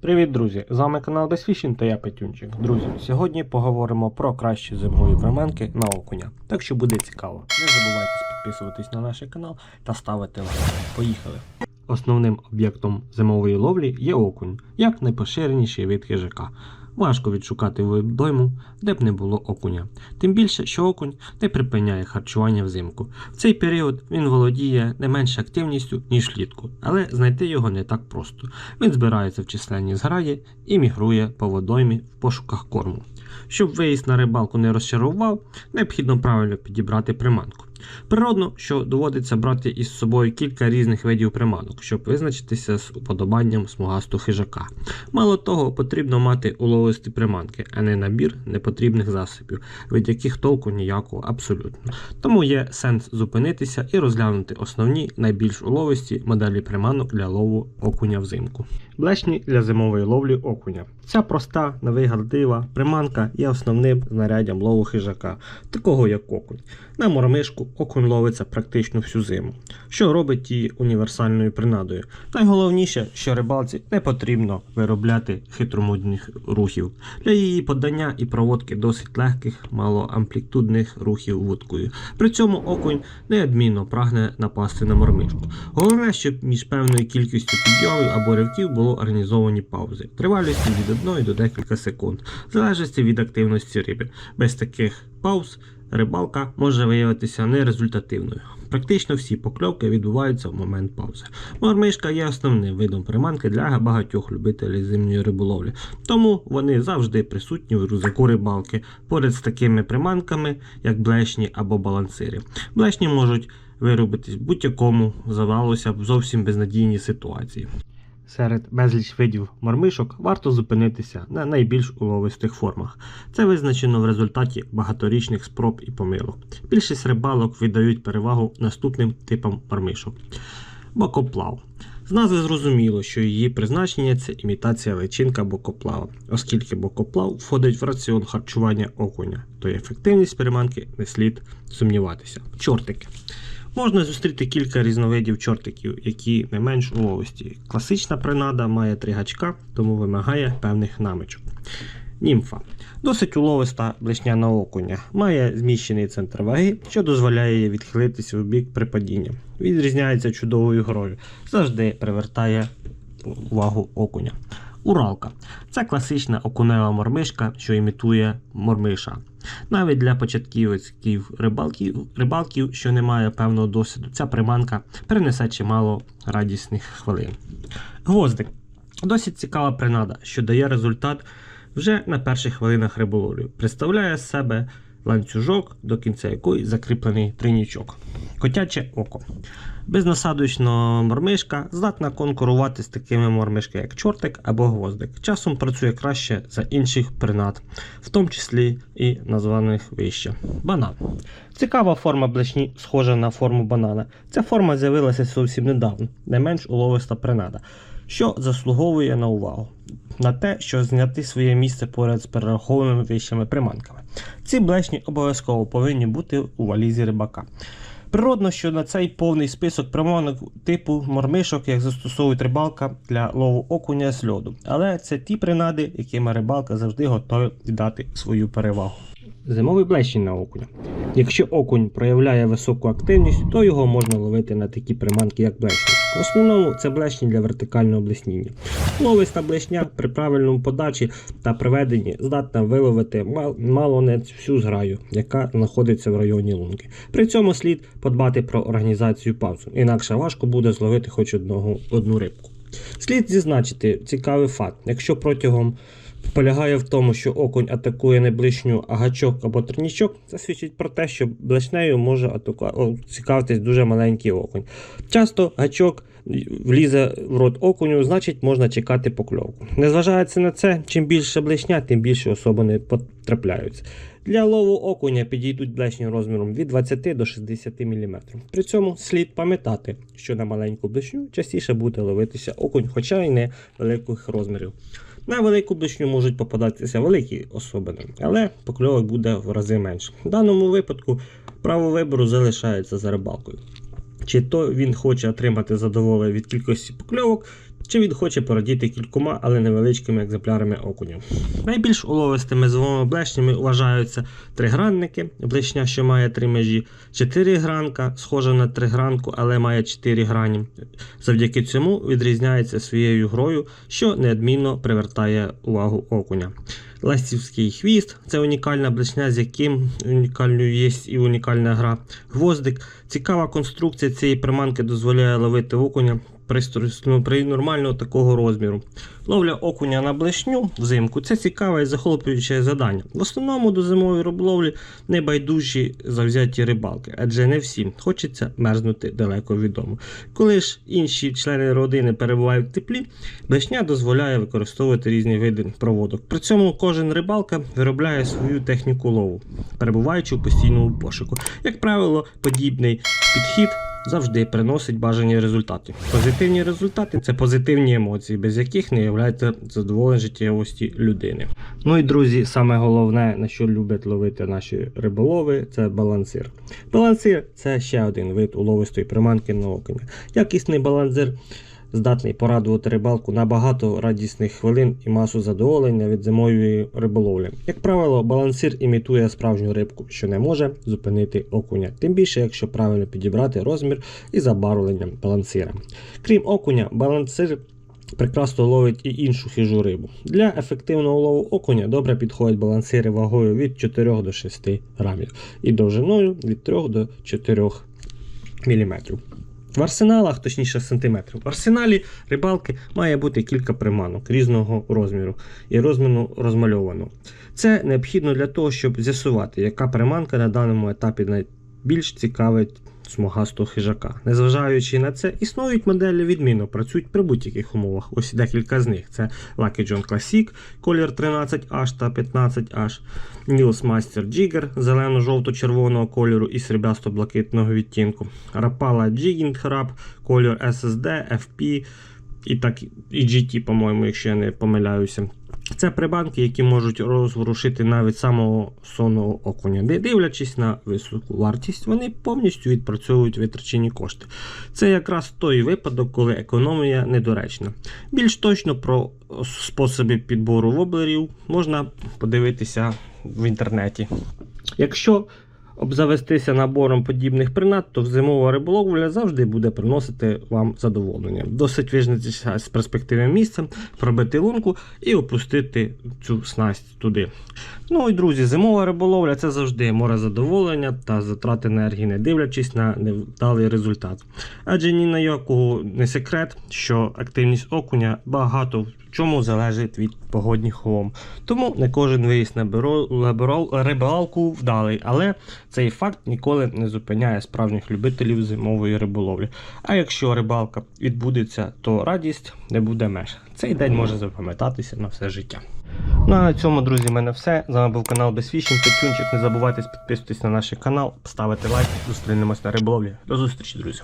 Привіт, друзі! З вами канал Безфішін та я Петюнчик. Друзі, сьогодні поговоримо про кращі зимові приманки на окуня. Так що буде цікаво. Не забувайте підписуватись на наш канал та ставити лайк. Поїхали! Основним об'єктом зимової ловлі є окунь, як найпоширеніший вид хижака. Важко відшукати водойму, де б не було окуня. Тим більше, що окунь не припиняє харчування взимку. В цей період він володіє не менш активністю, ніж влітку, але знайти його не так просто. Він збирається в численні зграї і мігрує по водоймі в пошуках корму. Щоб виїзд на рибалку не розчарував, необхідно правильно підібрати приманку. Природно, що доводиться брати із собою кілька різних видів приманок, щоб визначитися з уподобанням смугастого хижака. Мало того, потрібно мати уловисті приманки, а не набір непотрібних засобів, від яких толку ніякого абсолютно. Тому є сенс зупинитися і розглянути основні найбільш уловисті моделі приманок для лову окуня взимку. Блешні для зимової ловлі окуня. Ця проста, невигадлива приманка є основним знаряддям лову хижака, такого як окунь. На мормишку окунь ловиться практично всю зиму, що робить її універсальною принадою. Найголовніше, що рибалці не потрібно виробляти хитромудних рухів. Для її подання і проводки досить легких, малоамплітудних рухів вудкою. При цьому окунь неодмінно прагне напасти на мормишку. Головне, щоб між певною кількістю підйомів або ривків було організовані паузи, тривалістю від 1 до декілька секунд, залежності від активності риби. Без таких пауз рибалка може виявитися нерезультативною. Практично всі покльовки відбуваються в момент паузи. Мормишка є основним видом приманки для багатьох любителів зимньої риболовлі, тому вони завжди присутні в рюкзаку рибалки поряд з такими приманками, як блешні або балансири. Блешні можуть виробитись будь-якому, здавалося б, зовсім безнадійній ситуації. Серед безліч видів мормишок варто зупинитися на найбільш уловистих формах. Це визначено в результаті багаторічних спроб і помилок. Більшість рибалок віддають перевагу наступним типам мормишок. Бокоплав. З назви зрозуміло, що її призначення це імітація личинка бокоплава, оскільки бокоплав входить в раціон харчування окуня, то ефективність приманки не слід сумніватися. Чортики. Можна зустріти кілька різновидів чортиків, які не менш уловисті. Класична принада має три гачка, тому вимагає певних намичок. Німфа. Досить уловиста блешняна окуня. Має зміщений центр ваги, що дозволяє їй відхилитися в бік при падінні. Відрізняється чудовою грою. Завжди привертає увагу окуня. Уралка. Це класична окунева мормишка, що імітує мормиша. Навіть для початківців рибалків, рибалків, що не має певного досвіду, ця приманка принесе чимало радісних хвилин. Гвоздик. Досить цікава принада, що дає результат вже на перших хвилинах риболовлі. Представляє з себе ланцюжок, до кінця якої закріплений тринічок. Котяче око. Безнасадочна мормишка здатна конкурувати з такими мормишками, як чортик або гвоздик. Часом працює краще за інших принад, в тому числі і названих вище. Банан. Цікава форма блешні, схожа на форму банана. Ця форма з'явилася зовсім недавно, не менш уловиста принада, що заслуговує на увагу. На те, що зняти своє місце поряд з перерахованими вищими приманками. Ці блешні обов'язково повинні бути у валізі рибака. Природно, що на цей повний список приманок типу мормишок, як застосовують рибалка для лову окуня з льоду. Але це ті принади, якими рибалка завжди готова віддати свою перевагу. Зимовий блещень на окуня. Якщо окунь проявляє високу активність, то його можна ловити на такі приманки, як блешні. В основному це блешні для вертикального блесніння. Ловиста блешня при правильному подачі та приведенні здатна виловити мал- мало не всю зграю, яка знаходиться в районі лунки. При цьому слід подбати про організацію павзу, інакше важко буде зловити хоч одного, одну рибку. Слід зізначити цікавий факт, якщо протягом полягає в тому, що окунь атакує не блишню, а гачок або тринічок, це свідчить про те, що блишнею може атаку... цікавитись дуже маленький окунь. Часто гачок влізе в рот окуню, значить можна чекати покльовку. Незважаючи на це, чим більше блишня, тим більше особини потрапляються. Для лову окуня підійдуть блешні розміром від 20 до 60 мм. При цьому слід пам'ятати, що на маленьку блешню частіше буде ловитися окунь, хоча й не великих розмірів. На велику блешню можуть попадатися великі особини, але покльовок буде в рази менше. В даному випадку право вибору залишається за рибалкою. чи то він хоче отримати задоволення від кількості покльовок, чи він хоче порадіти кількома, але невеличкими екземплярами окуню. Найбільш уловистими зимовими блешнями вважаються тригранники, блешня, що має три межі, чотиригранка, схожа на тригранку, але має чотири грані. Завдяки цьому відрізняється своєю грою, що неодмінно привертає увагу окуня. Ластівський хвіст це унікальна блешня, з яким унікальною є і унікальна гра. Гвоздик. Цікава конструкція цієї приманки дозволяє ловити окуня при, стру- ну, при нормального такого розміру. Ловля окуня на блешню взимку це цікаве і захоплююче завдання. В основному до зимової риболовлі небайдужі завзяті рибалки, адже не всім хочеться мерзнути далеко від дому. Коли ж інші члени родини перебувають в теплі, блешня дозволяє використовувати різні види проводок. При цьому кожен рибалка виробляє свою техніку лову, перебуваючи в постійному пошуку. Як правило, подібний підхід завжди приносить бажані результати. Позитивні результати це позитивні емоції, без яких не являється задоволення життєвості людини. Ну і друзі, саме головне, на що люблять ловити наші риболови, це балансир. Балансир це ще один вид уловистої приманки на окуня. Якісний балансир здатний порадувати рибалку на багато радісних хвилин і масу задоволення від зимової риболовлі. Як правило, балансир імітує справжню рибку, що не може зупинити окуня, тим більше, якщо правильно підібрати розмір і забарвлення балансира. Крім окуня, балансир прекрасно ловить і іншу хижу рибу. Для ефективного лову окуня добре підходять балансири вагою від 4 до 6 грамів і довжиною від 3 до 4 мм. В арсеналах, точніше сантиметрів, в арсеналі рибалки має бути кілька приманок різного розміру і розміру розмальовано. Це необхідно для того, щоб з'ясувати, яка приманка на даному етапі найбільш цікавить смугастого хижака. Незважаючи на це, існують моделі відмінно, працюють при будь-яких умовах. Ось декілька з них: це Lucky John Classic, колір 13H та 15H, Nils Master Jigger зелено-жовто-червоного кольору і сріблясто-блакитного відтінку, Rapala Jigging Rap, колір SSD, FP і так і GT, по-моєму, якщо я не помиляюся. Це прибанки, які можуть розворушити навіть самого сонного окуня. Де- Дивлячись на високу вартість, вони повністю відпрацьовують витрачені кошти. Це якраз той випадок, коли економія недоречна. Більш точно про способи підбору воблерів можна подивитися в інтернеті. Якщо обзавестися набором подібних принад, то зимова риболовля завжди буде приносити вам задоволення. Досить визначитися з перспективним місцем, пробити лунку і опустити цю снасть туди. Ну і друзі, зимова риболовля це завжди море задоволення та затрат енергії, не дивлячись на невдалий результат. Адже ні на якого не секрет, що активність окуня багато в чому залежить від погодних умов. Тому не кожен виїзд на рибалку вдалий, але цей факт ніколи не зупиняє справжніх любителів зимової риболовлі. А якщо рибалка відбудеться, то радість не буде меж. Цей день може запам'ятатися на все життя. Ну а на цьому, друзі, в мене все. З вами був канал Безфішінг Петюнчик. Не забувайте підписуватись на наш канал, ставити лайк. Зустрінемось на риболовлі. До зустрічі, друзі.